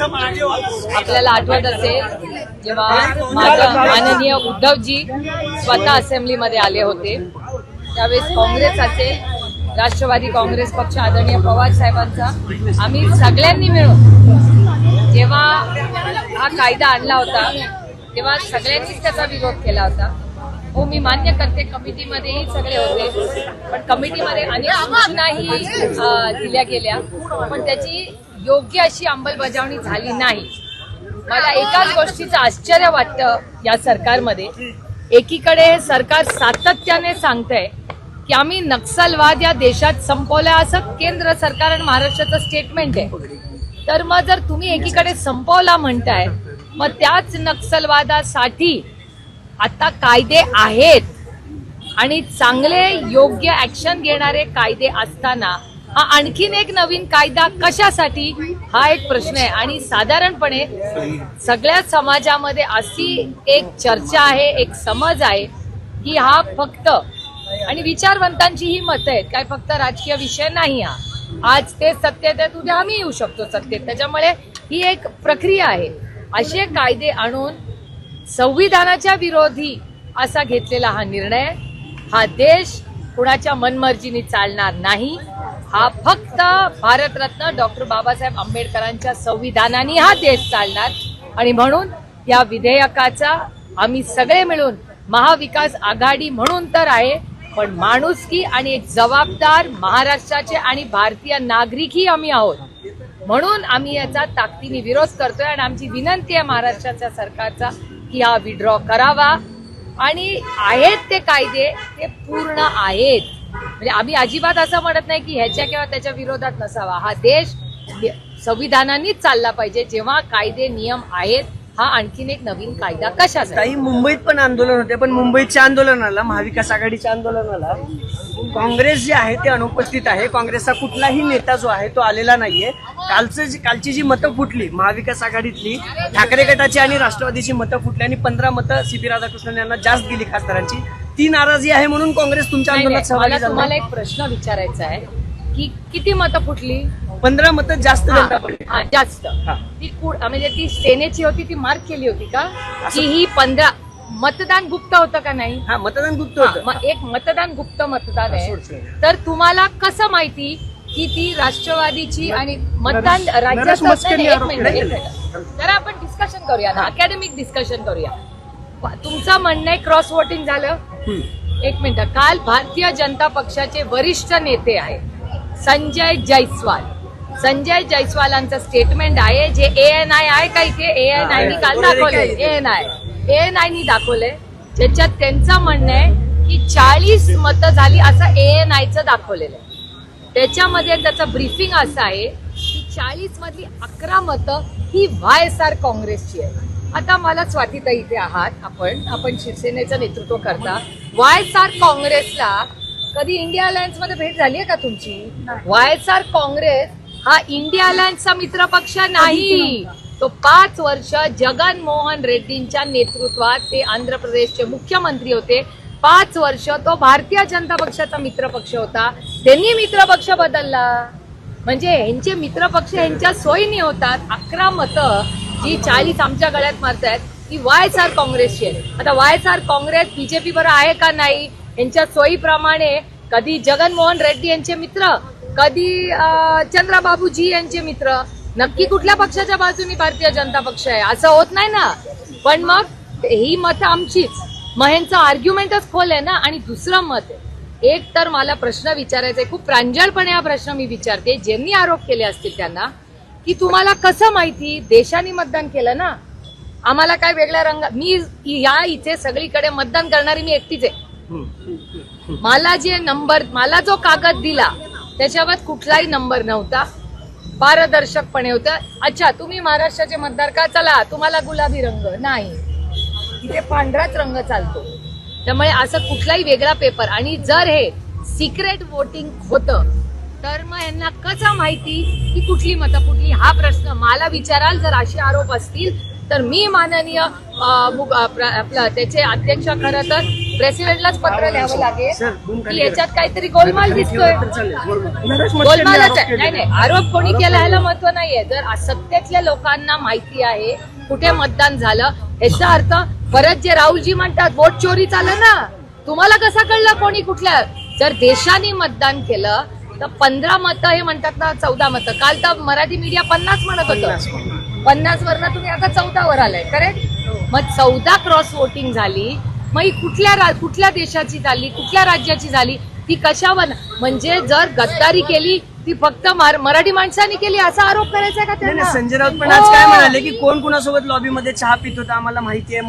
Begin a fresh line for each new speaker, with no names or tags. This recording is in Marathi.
आपल्याला आठवत असेल जेव्हा माझा माननीय उद्धवजी स्वतः असेंब्लीमध्ये आले होते. त्यावेळेस काँग्रेस असेल राष्ट्रवादी काँग्रेस पक्ष आदरणीय पवार साहेबांचा आम्ही सगळ्यांनी मिळून जेव्हा हा कायदा आणला होता तेव्हा सगळ्यांनीच त्याचा विरोध केला होता. हो मी मान्य करते कमिटीमध्येही सगळे होते पण कमिटीमध्ये अनेक सूचनाही दिल्या गेल्या. पण त्याची योग्य अशी अंमलबजावणी झाली नाही. मला एकाच गोष्टीचं आश्चर्य वाटतं या सरकारमध्ये. एकीकडे हे सरकार सातत्याने सांगतंय की आम्ही नक्षलवाद या देशात संपवला असं केंद्र सरकार आणि महाराष्ट्राचं स्टेटमेंट आहे. तर मग जर तुम्ही एकीकडे संपवला म्हणताय मग त्याच नक्षलवादासाठी आता कायदे आहेत. आणि चांगले योग्य ऍक्शन घेणारे कायदे असताना हा आणखीन एक नवीन कायदा कशासाठी? हा एक प्रश्न आहे. आणि साधारणपणे सगळ्या समाजामध्ये अशी एक चर्चा आहे एक समज आहे की हा फक्त आणि विचारवंतांची ही मतं आहेत काय फक्त राजकीय विषय नाही हा. आज ते सत्तेत आहेत उद्या आम्ही येऊ शकतो सत्तेत त्याच्यामुळे ही एक प्रक्रिया आहे. असे कायदे आणून संविधानाच्या विरोधी असा घेतलेला हा निर्णय. हा देश कुणाच्या मनमर्जीने चालणार नाही. हा फक्त भारतरत्न डॉक्टर बाबासाहेब आंबेडकरांच्या संविधानाने हा देश चालणार. आणि म्हणून या विधेयकाचा आम्ही सगळे मिळून महाविकास आघाडी म्हणून तर आहे पण माणुसकी आणि एक जबाबदार महाराष्ट्राचे आणि भारतीय नागरिकही आम्ही आहोत. म्हणून आम्ही याचा ताकदीने विरोध करतोय आणि आमची विनंती आहे महाराष्ट्राच्या सरकारचा की हा विड्रॉ करावा. आणि आहेत ते कायदे ते पूर्ण आहेत. म्हणजे आम्ही अजिबात असं म्हणत नाही की ह्याच्या किंवा त्याच्या विरोधात नसावा. हा देश संविधानानेच चालला पाहिजे. जेव्हा कायदे नियम आहेत हा आणखीन एक नवीन कायदा कशाचा
काही मुंबईत पण आंदोलन होते पण मुंबईच्या आंदोलनाला महाविकास आघाडीच्या आंदोलनाला काँग्रेस जे आहे ते अनुपस्थित आहे. काँग्रेसचा कुठलाही नेता जो आहे तो आलेला नाहीये. कालचं जी कालची जी मतं फुटली महाविकास आघाडीतली ठाकरे गटाची आणि राष्ट्रवादीची मतं फुटली आणि पंधरा मतं सी पी राधाकृष्णन यांना जास्त गेली खासदारांची ती नाराजी आहे म्हणून काँग्रेस तुमच्या आंदोलनात सहभागी झाला
तुम्हाला एक प्रश्न विचारायचा आहे. की किती मतं फुटली?
पंधरा मतं जास्त जनता पडली
हा, जास्त.
हा.
ती कु- म्हणजे ती सेनेची होती ती मार्क केली होती का? की ही पंधरा मतदान गुप्त होतं का नाही?
हा मतदान गुप्त
हा,
होतं.
मग एक मतदान गुप्त मतदान आहे.
सोड, सोड.
तर तुम्हाला कसं माहिती की ती राष्ट्रवादीची आणि मतदान
नरेश
राज्यात
मस्के
नाही,
यांनी
एक
आरोप
मिनिट, एक
केले.
मिनिट. जरा आपण डिस्कशन करूया ना अकॅडमिक डिस्कशन करूया. तुमचं म्हणणं आहे क्रॉस वोटिंग झालं.
हम्म.
एक मिनिट. काल भारतीय जनता पक्षाचे वरिष्ठ नेते आहे संजय जयस्वाल संजय जयस्वालांचं स्टेटमेंट आहे जे ए एन आय आहे का इथे? ए एन आय काल दाखवले A N I A N I नी दाखवले ज्याच्यात त्यांचं म्हणणं आहे की चाळीस मतं झाली असं ए एन आयचं दाखवलेलं आहे. त्याच्यामध्ये त्याचं ब्रीफिंग असं आहे की चाळीस मधली अकरा मतं ही वाय एस आर काँग्रेसची आहे आता मला स्वातीताई इथे आहात. आपण आपण शिवसेनेचं नेतृत्व करता. वाय एस आर काँग्रेसला कधी इंडिया अलायन्समध्ये भेट झाली आहे का तुमची? वाय एस आर काँग्रेस हा इंडिया अलायन्सचा मित्र पक्ष नाही. तो पाच वर्ष जगन मोहन रेड्डींच्या नेतृत्वात ते आंध्र प्रदेशचे मुख्यमंत्री होते. पाच वर्ष तो भारतीय जनता पक्षाचा मित्र पक्ष होता. त्यांनी मित्र पक्ष बदलला. म्हणजे ह्यांचे मित्र पक्ष ह्यांच्या सोयीने होतात. अकरा मतं जी चाळीस आमच्या गळ्यात मारतायत ती वाय एस आर काँग्रेसची आहे आता Y S R Congress BJP बरोबर आहे का नाही? यांच्या सोयीप्रमाणे कधी जगनमोहन रेड्डी यांचे मित्र कधी चंद्राबाबूजी यांचे मित्र. नक्की कुठल्या पक्षाच्या बाजूनी भारतीय जनता पक्ष आहे? असं होत नाही ना. पण मग ही मतं आमचीच. मग ह्यांचं आर्ग्युमेंटच खोल आहे ना? आणि दुसरं मत आहे. एक तर मला प्रश्न विचारायचा आहे. खूप प्रांजळपणे हा प्रश्न मी विचारते. ज्यांनी आरोप केले असतील त्यांना की तुम्हाला कसं माहिती? देशाने मतदान केलं ना? आम्हाला काय वेगळ्या रंग मी या इथे सगळीकडे मतदान करणारी मी एकटीच आहे. मला जे नंबर मला जो कागद दिला त्याच्यावर कुठलाही नंबर नव्हता. पारदर्शकपणे होतं. अच्छा तुम्ही महाराष्ट्राचे मतदार का? चला तुम्हाला गुलाबी रंग. नाही. इथे पांढराच रंग चालतो. त्यामुळे असं कुठलाही वेगळा पेपर. आणि जर हे सिक्रेट वोटिंग होतं तर मग यांना कसं माहिती की कुठली मतं कुठली? हा प्रश्न मला विचाराल. जर असे आरोप असतील तर मी माननीय आपलं त्याचे अध्यक्ष खरं तर प्रेसिडेंटलाच पत्र लिहावं लागेल. की याच्यात काहीतरी गोलमाल दिसतोय. गोलमालच आहे. नाही नाही आरोप कोणी केला ह्याला महत्त्व नाहीये. जर असत्यातल्या लोकांना माहिती आहे कुठे मतदान झालं याचा अर्थ परत जे राहुलजी म्हणतात वोट चोरी चाललं ना. तुम्हाला कसं कळलं कोणी कुठल्या? जर देशाने मतदान केलं तर पंधरा मतं हे म्हणतात ना चौदा मतं. काल तर मराठी मीडिया पन्नास म्हणत होतं. पन्नास वरनं तुम्ही आता चौदा वर आलाय करेक्ट मग चौदा क्रॉस वोटिंग झाली मग ही कुठल्या रा- कुठल्या देशाची झाली कुठल्या राज्याची झाली ती कशावर म्हणजे जर गद्दारी केली ती फक्त मार- मराठी माणसांनी केली असा आरोप करायचा का त्यांना
संजय राऊत पण आज काय
हो.
म्हणाले की कोण कुणासोबत लॉबीमध्ये चहा पित होता आम्हाला माहिती आहे